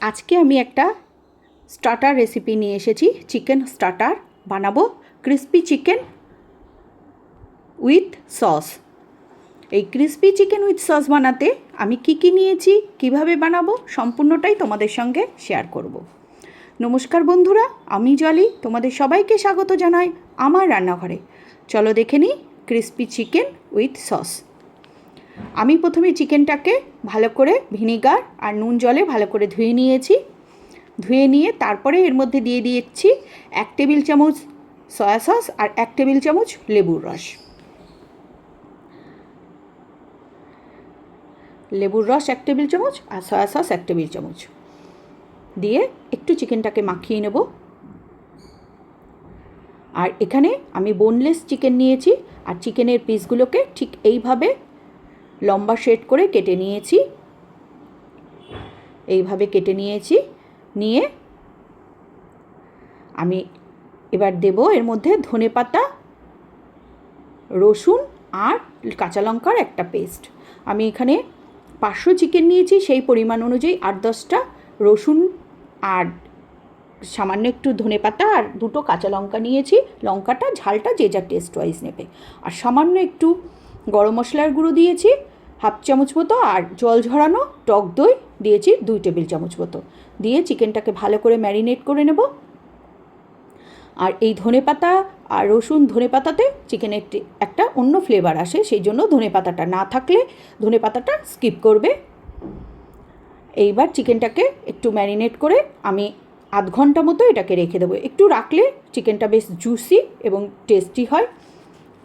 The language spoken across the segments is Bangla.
আজকে আমি একটা স্টার্টার রেসিপি নিয়ে এসেছি চিকেন স্টার্টার বানাবো ক্রিস্পি চিকেন উইথ সস এই ক্রিস্পি চিকেন উইথ সস বানাতে আমি কি কি নিয়েছি, কীভাবে বানাবো, সম্পূর্ণটাই তোমাদের সঙ্গে শেয়ার করব। নমস্কার বন্ধুরা, আমি জলি, তোমাদের সবাইকে স্বাগত জানাই আমার রান্নাঘরে। চলো দেখে নিই ক্রিস্পি চিকেন উইথ সস আমি প্রথমে চিকেনটাকে ভালো করে ভিনিগার আর নুন জলে ভালো করে ধুয়ে নিয়েছি। ধুয়ে নিয়ে তারপরে এর মধ্যে দিয়ে দিয়েছি এক টেবিল চামচ সয়া সস আর এক টেবিল চামচ লেবুর রস। লেবুর রস এক টেবিল চামচ আর সয়া সস এক টেবিল চামচ। দিয়ে একটু চিকেনটাকে মাখিয়ে নেব। আর এখানে আমি বোনলেস চিকেন নিয়েছি আর চিকেনের পিসগুলোকে ঠিক এইভাবে লম্বা শেড করে কেটে নিয়েছি। এইভাবে কেটে নিয়েছি। নিয়ে আমি এবার দেব এর মধ্যে ধনে পাতা, রসুন আর কাঁচা লঙ্কার একটা পেস্ট। আমি এখানে পাঁচশো চিকেন নিয়েছি, সেই পরিমাণ অনুযায়ী আট দশটা রসুন আর সামান্য একটু ধনে পাতা আর দুটো কাঁচা লঙ্কা নিয়েছি। লঙ্কাটা ঝালটা যে যা টেস্ট ওয়াইজ নেবে। আর সামান্য একটু গরম মশলার গুঁড়ো দিয়েছি, হাফ চামচ মতো, আর জল ঝরানো টক দই দিয়েছি, দুই টেবিল চামচ মতো। দিয়ে চিকেনটাকে ভালো করে ম্যারিনেট করে নেব। আর এই ধনে পাতা আর রসুন ধনে পাতাতে চিকেনের একটা অন্য ফ্লেভার আসে, সেই জন্য ধনে পাতাটা না থাকলে ধনে পাতাটা স্কিপ করবে। এইবার চিকেনটাকে একটু ম্যারিনেট করে আমি আধ ঘণ্টা মতো এটাকে রেখে দেবো। একটু রাখলে চিকেনটা বেশ জুসি এবং টেস্টি হয়।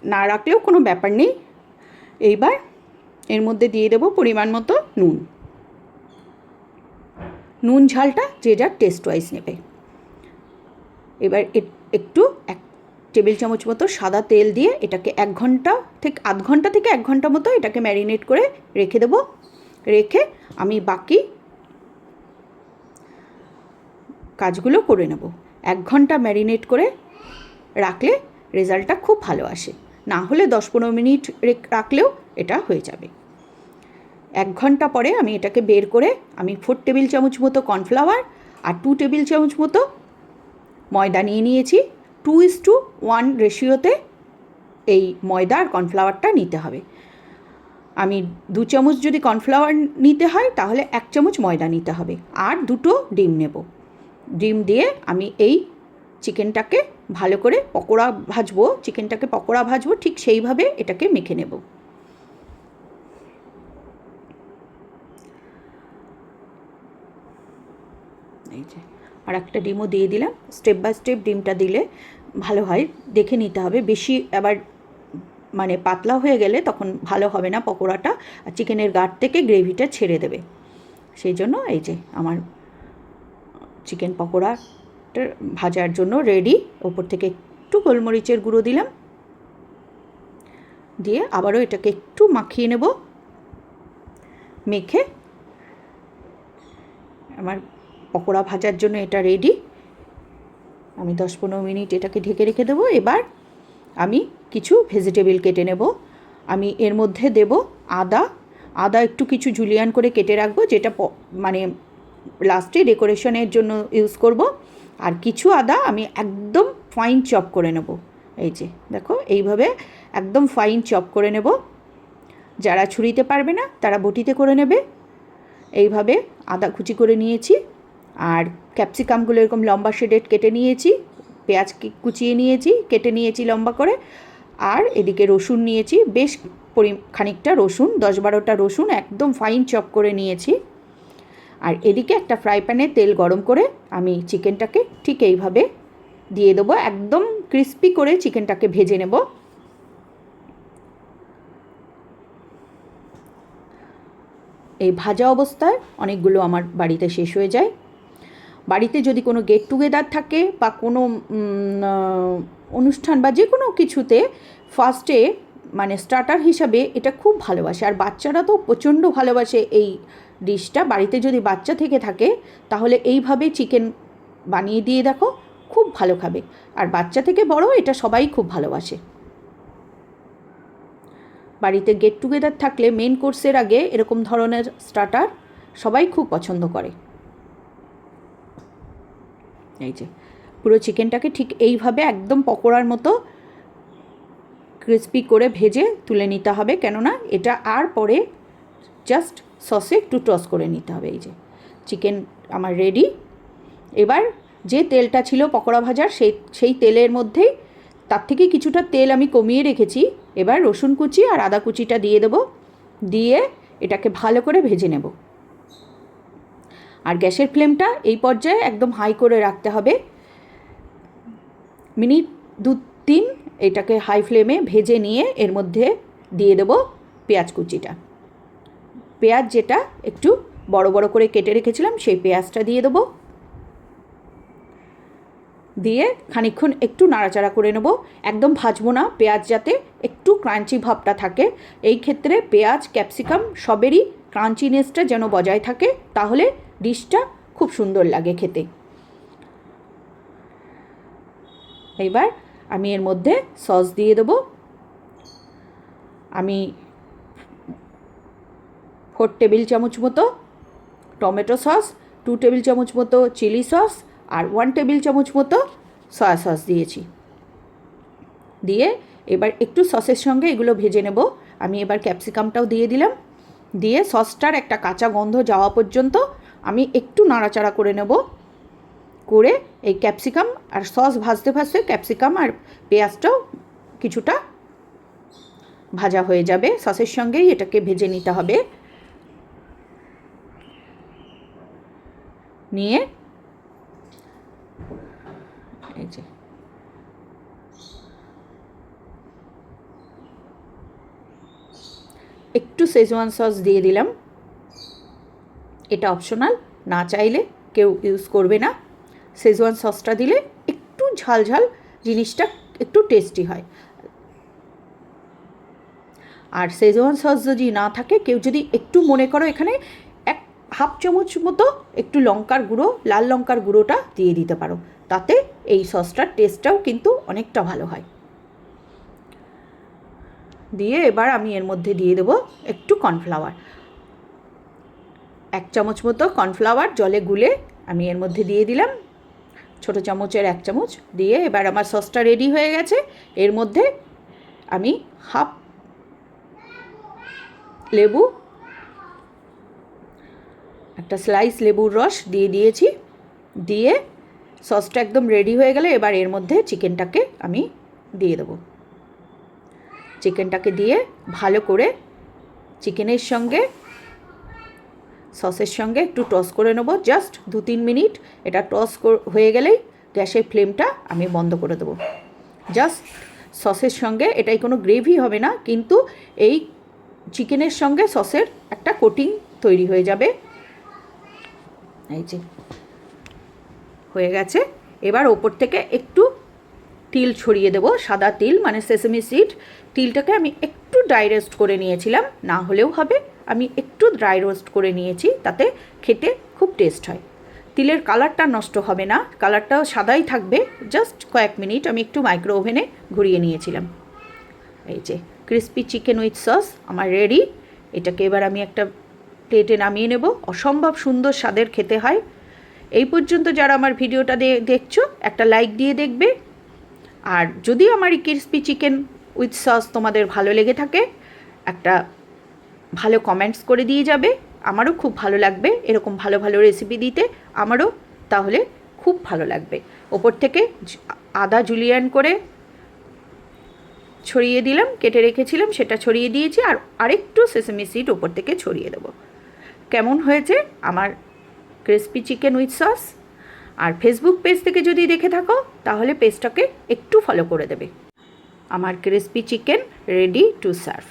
না রাখলেও কোনো ব্যাপার নেই। এইবার এর মধ্যে দিয়ে দেবো পরিমাণ মতো নুন। নুন ঝালটা যে যার টেস্ট ওয়াইজ নেবে। এবার একটু এক টেবিল চামচ মতো সাদা তেল দিয়ে এটাকে এক ঘণ্টা থেকে আধ ঘণ্টা থেকে এক ঘণ্টা মতো এটাকে ম্যারিনেট করে রেখে দেবো। রেখে আমি বাকি কাজগুলো করে নেব। এক ঘণ্টা ম্যারিনেট করে রাখলে রেজাল্টটা খুব ভালো আসে। না হলে দশ পনেরো মিনিট রাখলেও এটা হয়ে যাবে। এক ঘণ্টা পরে আমি এটাকে বের করে আমি ফোর টেবিল চামচ মতো কর্নফ্লাওয়ার আর টু টেবিল চামচ মতো ময়দা নিয়ে নিয়েছি। টু ইস টু ওয়ান রেশিওতে এই ময়দা আর কর্নফ্লাওয়ারটা নিতে হবে। আমি দু চামচ যদি কর্নফ্লাওয়ার নিতে হয় তাহলে এক চামচ ময়দা নিতে হবে। আর দুটো ডিম নেব। ডিম দিয়ে আমি এই চিকেনটাকে ভালো করে পকোড়া ভাজবো, চিকেনটাকে পকোড়া ভাজবো, ঠিক সেইভাবে এটাকে মেখে নেব। এই যে, আর একটা ডিমও দিয়ে দিলাম। স্টেপ বাই স্টেপ ডিমটা দিলে ভালো হয়। দেখে নিতে হবে। বেশি আবার মানে পাতলা হয়ে গেলে তখন ভালো হবে না পকোড়াটা। আর চিকেনের গাঢ় থেকে গ্রেভিটা ছেড়ে দেবে। সেই জন্য এই যে, আমার চিকেন পকোড়াটা ভাজার জন্য রেডি ওপর থেকে একটু গোলমরিচের গুঁড়ো দিলাম। দিয়ে আবারও এটাকে একটু মাখিয়ে নেব। মেখে আমার পকোড়া ভাজার জন্য এটা রেডি আমি দশ পনেরো মিনিট এটাকে ঢেকে রেখে দেবো। এবার আমি কিছু ভেজিটেবল কেটে নেব। আমি এর মধ্যে দেব আদা। আদা একটু কিছু জুলিয়ান করে কেটে রাখব, যেটা মানে লাস্টে ডেকোরেশনের জন্য ইউজ করব। আর কিছু আদা আমি একদম ফাইন চপ করে নেব। এই যে, দেখো, এইভাবে একদম ফাইন চপ করে নেব। যারা ছুরিতে পারবে না, তারা বটিতে করে নেবে। এইভাবে আদা কুচি করে নিয়েছি। আর ক্যাপসিকামগুলো এরকম লম্বা শেডেড কেটে নিয়েছি। পেঁয়াজ কুচিয়ে নিয়েছি, কেটে নিয়েছি লম্বা করে। আর এদিকে রসুন নিয়েছি। বেশ পরি, খানিকটা রসুন, দশ বারোটা রসুন একদম ফাইন চপ করে নিয়েছি। আর এদিকে একটা ফ্রাই প্যানে তেল গরম করে আমি চিকেনটাকে ঠিক এইভাবে দিয়ে দেবো, একদম ক্রিস্পি করে চিকেনটাকে ভেজে নেব। এই ভাজা অবস্থায় অনেকগুলো আমার বাড়িতে শেষ হয়ে যায়। বাড়িতে যদি কোনো গেট টুগেদার থাকে বা কোনো অনুষ্ঠান বা যে কোনো কিছুতে ফার্স্টে মানে স্টার্টার হিসাবে এটা খুব ভালোবাসে। আর বাচ্চারা তো প্রচণ্ড ভালোবাসে এই ডিশটা বাড়িতে যদি বাচ্চা থেকে থাকে, তাহলে এইভাবে চিকেন বানিয়ে দিয়ে দেখো, খুব ভালো খাবে। আর বাচ্চা থেকে বড়, এটা সবাই খুব ভালোবাসে। বাড়িতে গেট টুগেদার থাকলে মেন কোর্সের আগে এরকম ধরনের স্টার্টার সবাই খুব পছন্দ করে। এই যে, পুরো চিকেনটাকে ঠিক এইভাবে একদম পকোড়ার মতো ক্রিস্পি করে ভেজে তুলে নিতে হবে। কেননা এটা আর পরে জাস্ট সসে একটু টস করে নিতে হবে এই যে। চিকেন আমার রেডি এবার যে তেলটা ছিল পকোড়া ভাজার, সেই সেই তেলের মধ্যেই তার থেকে কিছুটা তেল আমি কমিয়ে রেখেছি। এবার রসুন কুচি আর আদা কুচিটা দিয়ে দেবো। দিয়ে এটাকে ভালো করে ভেজে নেব। আর গ্যাসের ফ্লেমটা এই পর্যায়ে একদম হাই করে রাখতে হবে। মিনিট দু তিন এটাকে হাই ফ্লেমে ভেজে নিয়ে এর মধ্যে দিয়ে দেবো পেঁয়াজ কুচিটা। পেঁয়াজ যেটা একটু বড় বড় করে কেটে রেখেছিলাম, সেই পেঁয়াজটা দিয়ে দেবো। দিয়ে খানিক্ষণ একটু নাড়াচাড়া করে নেব। একদম ভাজবো না, পেঁয়াজ যাতে একটু ক্রাঞ্চি ভাবটা থাকে। এই ক্ষেত্রে পেঁয়াজ, ক্যাপসিকাম সবেরই ক্রাঞ্চিনেসটা যেন বজায় থাকে, তাহলে ডিশটা খুব সুন্দর লাগে খেতে। এবার আমি এর মধ্যে সস দিয়ে দেবো। আমি ফোর টেবিল চামচ মতো টমেটো সস, টু টেবিল চামচ মতো চিলি সস আর ওয়ান টেবিল চামচ মতো সয়া সস দিয়েছি। দিয়ে এবার একটু সসের সঙ্গে এগুলো ভেজে নেব। আমি এবার ক্যাপসিকামটাও দিয়ে দিলাম। দিয়ে সসটার একটা কাঁচা গন্ধ যাওয়া পর্যন্ত আমি একটু নাড়াচাড়া করে নেব। করে এই ক্যাপসিকাম আর সস ভাজতে ভাজতে ক্যাপসিকাম আর পেঁয়াজটাও কিছুটা ভাজা হয়ে যাবে। সসের সঙ্গেই এটাকে ভেজে নিতে হবে। নিয়ে এই যে। একটু শেজওয়ান সস দিয়ে দিলাম। এটা অপশনাল না চাইলে কেউ ইউজ করবে না। শেজওয়ান সসটা দিলে একটু ঝাল ঝাল জিনিসটা একটু টেস্টি হয়। আর শেজওয়ান সস যদি না থাকে, কেউ যদি একটু মনে করো এখানে হাফ চামচ মতো একটু লঙ্কার গুঁড়ো, লাল লঙ্কার গুঁড়োটা দিয়ে দিতে পারো। তাতে এই সসটার টেস্টটাও কিন্তু অনেকটা ভালো হয়। দিয়ে এবার আমি এর মধ্যে দিয়ে দেবো একটু কর্নফ্লাওয়ার এক চামচ মতো কর্নফ্লাওয়ার জলে গুলে আমি এর মধ্যে দিয়ে দিলাম। ছোটো চামচের এক চামচ। দিয়ে এবার আমার সসটা রেডি হয়ে গেছে। এর মধ্যে আমি হাফ লেবু একটা স্লাইস লেবুর রস দিয়ে দিয়েছি, দিয়ে সসটা একদম রেডি হয়ে গেলে এবার এর মধ্যে চিকেনটাকে আমি দিয়ে দেবো। চিকেনটাকে দিয়ে ভালো করে চিকেনের সঙ্গে সসের সঙ্গে একটু টস করে নেব। জাস্ট দু তিন মিনিট এটা টস হয়ে গেলেই গ্যাসের ফ্লেমটা আমি বন্ধ করে দেবো। জাস্ট সসের সঙ্গে, এটাই কোনো গ্রেভি হবে না, কিন্তু এই চিকেনের সঙ্গে সসের একটা কোটিং তৈরি হয়ে যাবে। এই যে। হয়ে গেছে। এবার ওপর থেকে একটু তিল ছড়িয়ে দেবো, সাদা তিল মানে সেসেমি সিড তিলটাকে আমি একটু ড্রাই রোস্ট করে নিয়েছিলাম, না হলেও হবে, আমি একটু ড্রাই রোস্ট করে নিয়েছি, তাতে খেতে খুব টেস্ট হয়। তিলের কালারটা নষ্ট হবে না কালারটাও সাদাই থাকবে জাস্ট কয়েক মিনিট আমি একটু মাইক্রো ওভেনে ঘুরিয়ে নিয়েছিলাম। এই যে ক্রিস্পি চিকেন উইথ সস আমার রেডি এটাকে এবার আমি একটা প্লেটে নামিয়ে নেব। অসম্ভব সুন্দর স্বাদের খেতে হয়। এই পর্যন্ত যারা আমার ভিডিওটা দেখছ, একটা লাইক দিয়ে দেখবে। আর যদি আমার এই ক্রিস্পি চিকেন উইথ সস তোমাদের ভালো লেগে থাকে, একটা ভালো কমেন্টস করে দিয়ে যাবে। আমারও খুব ভালো লাগবে এরকম ভালো ভালো রেসিপি দিতে। আমারও তাহলে খুব ভালো লাগবে। ওপর থেকে আদা জুলিয়ান করে ছড়িয়ে দিলাম, কেটে রেখেছিলাম, সেটা ছড়িয়ে দিয়েছি, আর আরেকটু সেসেমি সিড ওপর থেকে ছড়িয়ে দেবো। কেমন হয়েছে? আমার ক্রিসপি চিকেন উইথ সস আর ফেসবুক পেজ থেকে যদি দেখে থাকো, তাহলে পেজটাকে একটু ফলো করে দেবে। আমার crispy chicken ready to serve